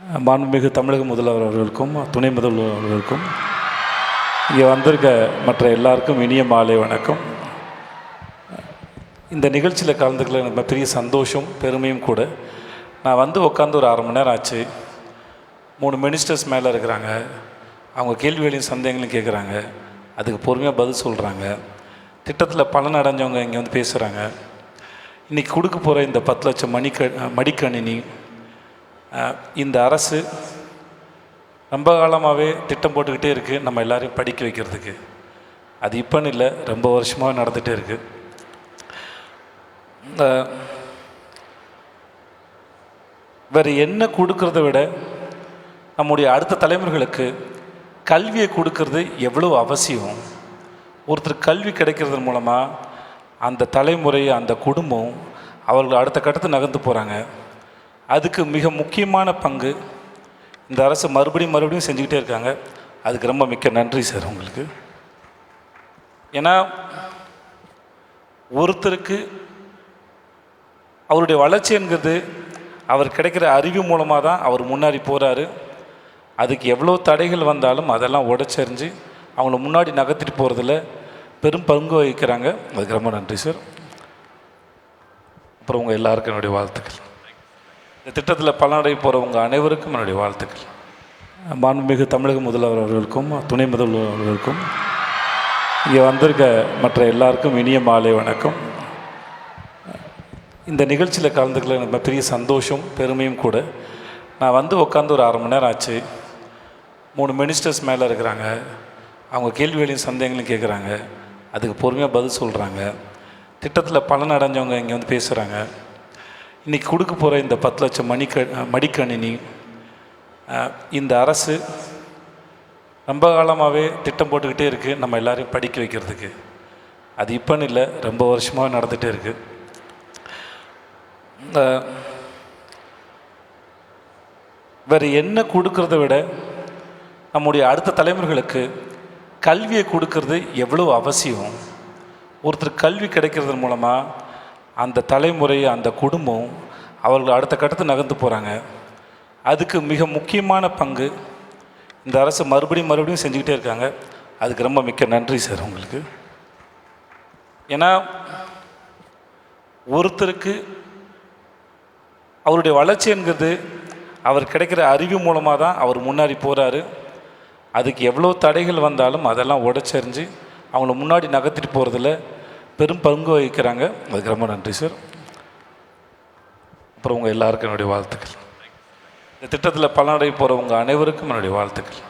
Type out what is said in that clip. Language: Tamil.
மாண்புமிகு தமிழக முதல்வர் அவர்களுக்கும் துணை முதல்வர் அவர்களுக்கும் இங்கே வந்திருக்க மற்ற எல்லாருக்கும் இனிய மாலை வணக்கம். இந்த நிகழ்ச்சியில் கலந்துக்கல எனக்கு பெரிய சந்தோஷம் பெருமையும் கூட. நான் வந்து உட்காந்து ஒரு அரை மணி நேரம் ஆச்சு. மூணு மினிஸ்டர்ஸ் மேலே இருக்கிறாங்க. அவங்க கேள்விகளையும் சந்தேகங்களையும் கேட்குறாங்க அதுக்கு பொறுமையாக பதில் சொல்கிறாங்க திட்டத்தில் பலன் அடைஞ்சவங்க இங்கே வந்து பேசுகிறாங்க இன்றைக்கி கொடுக்க போகிற இந்த பத்து லட்சம் மணிக்க மடிக்கணினி இந்த அரசு ரொம்ப காலமாகவே திட்டம் போட்டுக்கிட்டே இருக்குது நம்ம எல்லோரையும் படிக்க வைக்கிறதுக்கு. அது இப்போன்னு இல்லை ரொம்ப வருஷமாக நடந்துகிட்டே இருக்குது வேறு என்ன கொடுக்கறத விட நம்முடைய அடுத்த தலைமுறைகளுக்கு கல்வியை கொடுக்கறது எவ்வளோ அவசியம்? ஒருத்தர் கல்வி கிடைக்கிறது மூலமாக அந்த தலைமுறை அந்த குடும்பம் அவர்கள் அடுத்த கட்டத்தை நகர்ந்து போகிறாங்க அதுக்கு மிக முக்கியமான பங்கு இந்த அரசு மறுபடியும் மறுபடியும் செஞ்சுக்கிட்டே இருக்காங்க. அதுக்கு ரொம்ப மிக்க நன்றி சார் உங்களுக்கு. ஏன்னா ஒருத்தருக்கு அவருடைய வளர்ச்சி என்கிறது அவர் கிடைக்கிற அறிவு மூலமாக தான் அவர் முன்னாடி போகிறாரு அதுக்கு எவ்வளோ தடைகள் வந்தாலும் அதெல்லாம் உடச்சரிஞ்சு அவங்கள முன்னாடி நகர்த்திட்டு போகிறதுல பெரும் பங்கு வகிக்கிறாங்க. அதுக்கு ரொம்ப நன்றி சார். அப்புறம் உங்கள் எல்லாருக்கும் என்னுடைய வாழ்த்துக்கள். இந்த திட்டத்தில் பலனடை போகிறவங்க அனைவருக்கும் என்னுடைய வாழ்த்துக்கள். மாண்புமிகு தமிழக முதல்வர் அவர்களுக்கும் துணை முதல்வர் அவர்களுக்கும் இங்கே வந்திருக்க மற்ற எல்லாருக்கும் இனிய மாலை வணக்கம். இந்த நிகழ்ச்சியில் கலந்துக்கல எனக்கு பெரிய சந்தோஷம் பெருமையும் கூட. நான் வந்து உட்காந்து ஒரு அரை மணி நேரம் ஆச்சு. மூணு மினிஸ்டர்ஸ் மேலே இருக்கிறாங்க. அவங்க கேள்விகளையும் சந்தேகங்களையும் கேட்குறாங்க அதுக்கு பொறுமையாக பதில் சொல்கிறாங்க திட்டத்தில் பலன் அடைஞ்சவங்க இங்கே வந்து பேசுகிறாங்க இன்றைக்கி கொடுக்க போகிற இந்த பத்து லட்சம் மணிக்க மடிக்கணினி இந்த அரசு ரொம்ப காலமாகவே திட்டம் போட்டுக்கிட்டே இருக்குது நம்ம எல்லோரையும் படிக்க வைக்கிறதுக்கு. அது இப்போன்னு இல்லை ரொம்ப வருஷமாக நடந்துகிட்டே இருக்குது வேறு என்ன கொடுக்கறத விட நம்முடைய அடுத்த தலைமுறைகளுக்கு கல்வியை கொடுக்கறது எவ்வளோ அவசியம்? ஒருத்தர் கல்வி கிடைக்கிறதன் மூலமாக அந்த தலைமுறை அந்த குடும்பம் அவர்கள் அடுத்த கட்டத்தை நகர்ந்து போகிறாங்க அதுக்கு மிக முக்கியமான பங்கு இந்த அரசு மறுபடியும் மறுபடியும் செஞ்சுக்கிட்டே இருக்காங்க. அதுக்கு ரொம்ப மிக்க நன்றி சார் உங்களுக்கு. ஏன்னா ஒருத்தருக்கு அவருடைய வளர்ச்சி என்கிறது அவர் கிடைக்கிற அறிவு மூலமாக தான் அவர் முன்னாடி போகிறாரு அதுக்கு எவ்வளோ தடைகள் வந்தாலும் அதெல்லாம் உடச்செறிஞ்சு அவங்கள முன்னாடி நகர்த்திட்டு போகிறதுல பெரும் பங்கு வகிக்கிறாங்க. அதுக்கு ரொம்ப நன்றி சார். அப்புறம் உங்கள் எல்லாருக்கும் என்னுடைய வாழ்த்துக்கள். இந்த திட்டத்தில் பலனடை போகிறவங்க அனைவருக்கும் என்னுடைய வாழ்த்துக்கள்.